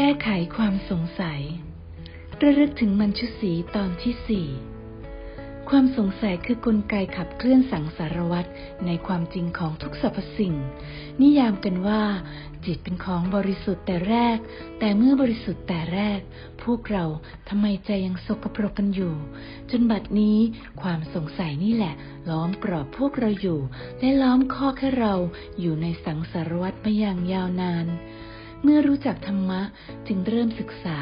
แก้ไขความสงสัย ระลึกถึงมันชุสีตอนที่สี่ความสงสัยคือกลไกขับเคลื่อนสังสารวัตรในความจริงของทุกสรรพสิ่ง นิยามกันว่า จิตเป็นของบริสุทธิ์แต่แรก แต่เมื่อบริสุทธิ์แต่แรก พวกเราทำไมใจยังสกปรกกันอยู่ จนบัดนี้ความสงสัยนี่แหละ ล้อมกรอบพวกเราอยู่ และล้อมข้อแค่เราอยู่ในสังสารวัตรมาอย่างยาวนาน เมื่อรู้จักธรรมะจึงเริ่มศึกษา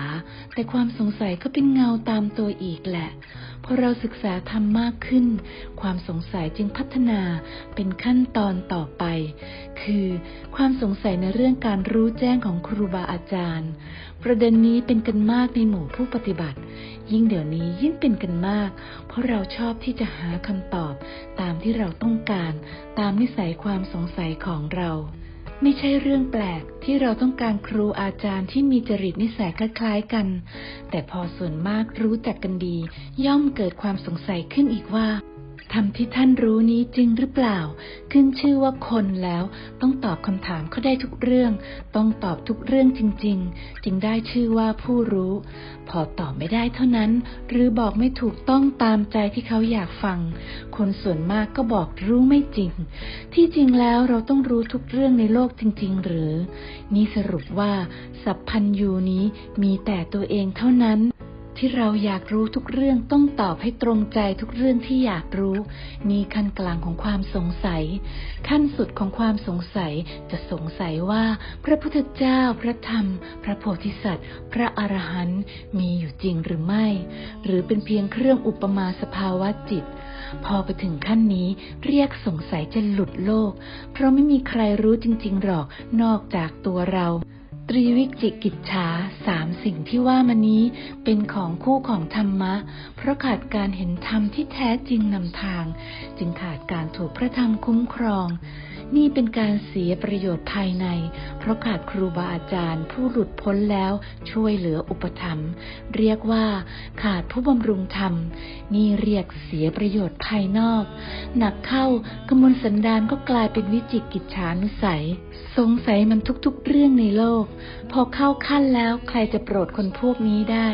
แต่ความสงสัยก็เป็นเงาตามตัวอีกแหละ พอเราศึกษาธรรมมากขึ้น ความสงสัยจึงพัฒนาเป็นขั้นตอนต่อไป คือความสงสัยในเรื่องการรู้แจ้งของครูบาอาจารย์ ประเด็นนี้เป็นกันมากในหมู่ผู้ปฏิบัติ ยิ่งเดี๋ยวนี้ยิ่งเป็นกันมาก เพราะเราชอบที่จะหาคำตอบ ตามที่เราต้องการ ตามนิสัยความสงสัยของเรา ไม่ใช่เรื่องแปลกที่เราต้องการครูอาจารย์ที่มีจริตนิสัยคล้ายๆกัน แต่พอส่วนมากรู้จักกันดี ย่อมเกิดความสงสัยขึ้นอีกว่า รรมที่ท่านรู้นี้จริงหรือเปล่า ขึ้นชื่อว่าคนแล้ว ต้องตอบคำถามเขาได้ทุกเรื่อง ต้องตอบทุกเรื่องจริง ๆ จึงได้ชื่อว่าผู้รู้ พอตอบไม่ได้เท่านั้น หรือบอกไม่ถูกต้องตามใจที่เขาอยากฟัง คนส่วนมากก็บอกรู้ไม่จริง ที่จริงแล้วเราต้องรู้ทุกเรื่องในโลกจริง ๆ หรือ นี่สรุปว่า สัพพัญญูนี้มีแต่ตัวเองเท่านั้น ที่เราอยากรู้ทุกเรื่องต้องตอบให้ตรงใจทุกเรื่องที่อยากรู้ นี่ขั้นกลางของความสงสัย ขั้นสุดของความสงสัยจะสงสัยว่า พระพุทธเจ้า พระธรรม พระโพธิสัตว์ พระอรหันต์มีอยู่จริงหรือไม่ หรือเป็นเพียงเครื่องอุปมาสภาวะจิต พอไปถึงขั้นนี้เรียกสงสัยจะหลุดโลก เพราะไม่มีใครรู้จริง ๆ หรอกนอกจากตัวเรา ตรีวิจิกิจฉาสามสิ่งที่ว่ามานี้เป็นของคู่ของธรรมะ เพราะขาดการเห็นธรรมที่แท้จริงนำทาง จึงขาดการถูกพระธรรมคุ้มครอง นี่เป็นการเสียประโยชน์ภายใน เพราะขาดครูบาอาจารย์ ผู้หลุดพ้นแล้วช่วยเหลืออุปถัมภ์เรียกว่าขาดผู้บำรุงธรรม นี่เรียกเสียประโยชน์ภายนอก หนักเข้ากมลสันดานก็กลายเป็นวิจิกิจฉานุสัย สงสัยมันทุกๆเรื่องในโลก พอเข้าขั้นแล้วใครจะโปรดคนพวกนี้ได้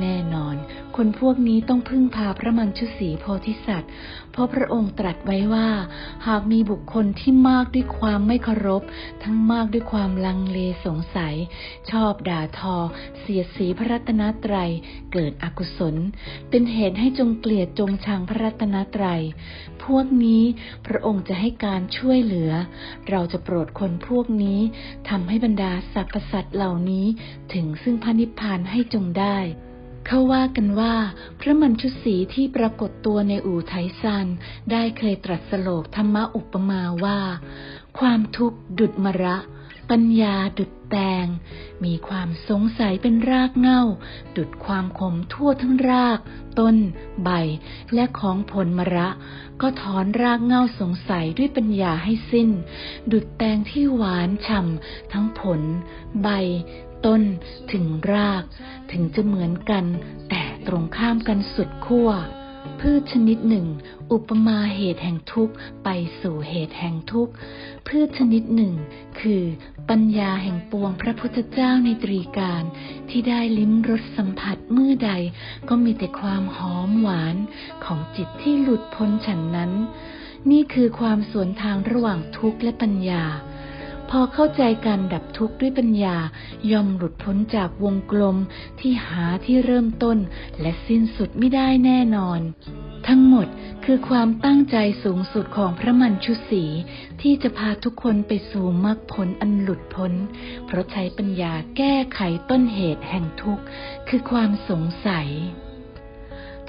แน่นอน คนพวกนี้ต้องพึ่งพาพระมัญชุสีโพธิสัตว์ เพราะพระองค์ตรัสไว้ว่า หากมีบุคคลที่มากด้วยความไม่เคารพ ทั้งมากด้วยความลังเลสงสัย ชอบด่าทอ เสียดสีพระรัตนตรัย เกิดอกุศล เป็นเหตุให้จงเกลียดจงชังพระรัตนตรัย พวกนี้พระองค์จะให้การช่วยเหลือ เราจะโปรดคนพวกนี้ทำให้บรรดาสรรพสัตว์เหล่านี้ ถึงซึ่งพระนิพพานให้จงได้ เขาว่ากันว่าพระมัญชุสีที่ปรากฏตัวในอู่ไทซัน ได้เคยตรัสโลกธรรมะอุปมาว่า ความทุกข์ดุดมระ ปัญญาดุดแตง มีความสงสัยเป็นรากเง้าดุดความขมทั่วทั้งราก ต้น ใบ และของผลมระ ก็ถอนรากเง้าสงสัยด้วยปัญญาให้สิ้น ดุดแตงที่หวานฉ่ำทั้งผล ใบ ต้นถึงราก ถึงจะเหมือนกัน แต่ตรงข้ามกันสุดขั้ว พืชชนิดหนึ่ง อุปมาเหตุแห่งทุกข์ไปสู่เหตุแห่งทุกข์ พืชชนิดหนึ่ง คือปัญญาแห่งปวงพระพุทธเจ้าในตรีการ ที่ได้ลิ้มรสสัมผัสเมื่อใด ก็มีแต่ความหอมหวานของจิตที่หลุดพ้นฉันนั้น นี่คือความสวนทางระหว่างทุกข์และปัญญา พอเข้าใจการดับทุกข์ด้วยปัญญา ย่อมหลุดพ้นจากวงกลมที่หาที่เริ่มต้น และสิ้นสุดไม่ได้แน่นอน ทั้งหมดคือความตั้งใจสูงสุดของพระมัญชุสี ที่จะพาทุกคนไปสู่มรรคผลอันหลุดพ้น เพราะใช้ปัญญาแก้ไขต้นเหตุแห่งทุกข์ คือความสงสัย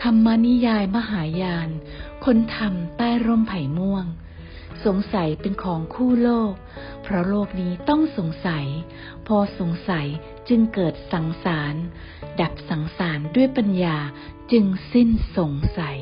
ธรรมนิยายมหายาน คนทำใต้ร่มไผ่ม่วง สงสัยเป็นของคู่โลก เพราะโลกนี้ต้องสงสัย พอสงสัยจึงเกิดสังสาร ดับสังสารด้วยปัญญาจึงสิ้นสงสัย